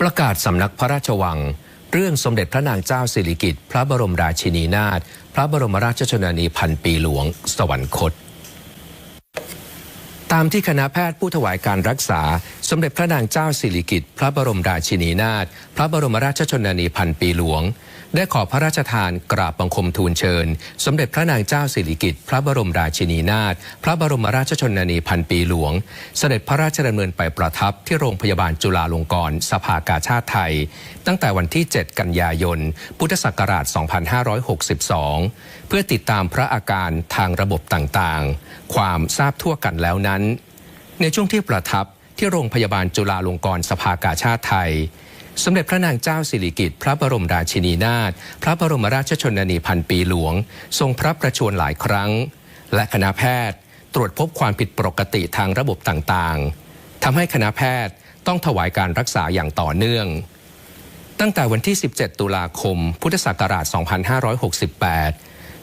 ประกาศสำนักพระราชวัง เรื่องสมเด็จพระนางเจ้าสิริกิติ์พระบรมราชินีนาถพระบรมราชชนนีพันปีหลวง สวรรคต ตามที่คณะแพทย์ผู้ถวายการรักษาสมเด็จพระนางเจ้าสิริกิติ์พระบรมราชินีนาถพระบรมราชชนนีพันปีหลวง ได้ขอพระราชทานกราบบังคมทูลเชิญ สมเด็จพระนางเจ้าสิริกิติ์พระบรมราชินีนาถพระบรมราชชนนีพันปีหลวง เสด็จพระราชดำเนินไปประทับที่โรงพยาบาลจุฬาลงกรณ์สภากาชาติไทย ตั้งแต่วันที่ 7 กันยายน พุทธศักราช 2562 เพื่อติดตามพระอาการทางระบบต่างๆ ความทราบทั่วกันแล้วนั้น ในช่วงที่ประทับ ที่โรงพยาบาลจุฬาลงกรณ์สภากาชาติไทย สมเด็จพระนางเจ้าสิริกิติ์พระบรมราชินีนาถพระบรมราชชนนีพันปีหลวง ทรงพระประชวรหลายครั้ง และคณะแพทย์ตรวจพบความผิดปกติทางระบบต่างๆทำให้คณะแพทย์ต้องถวายการรักษาอย่างต่อเนื่อง ตั้งแต่วันที่ 17 ตุลาคม พุทธศักราช 2568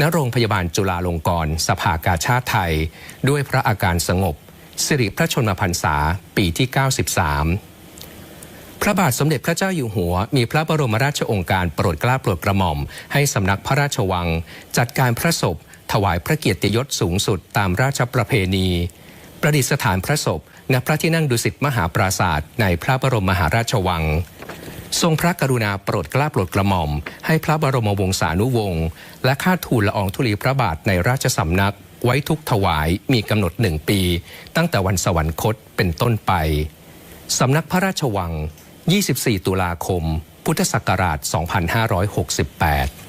ณโรงพยาบาลจุฬาลงกรณ์สภากาชาติไทย ด้วยพระอาการสงบ สิริพระชนมพรรษาปีที่ 93 พระบาทสมเด็จพระเจ้าอยู่หัว มีพระบรมราชโองการโปรดเกล้าโปรดกระหม่อม ให้สำนักพระราชวัง จัดการพระศพ ถวายพระเกียรติยศสูงสุดตามราชประเพณี ประดิษฐานพระศพณพระที่นั่งดุสิตมหาปราศาสตร์ในพระบรมมหาราชวัง ทรงพระกรุณาโปรดเกล้าโปรดกระหม่อม ให้พระบรมวงศานุวงศ์และข้าทูลละอองธุลีพระบาทในราชสำนัก ไว้ทุกถวายมีกำหนดหนึ่งปี ตั้งแต่วันสวรรคตเป็นต้นไปสำนักพระราชวัง 24 ตุลาคม พุทธศักราช 2568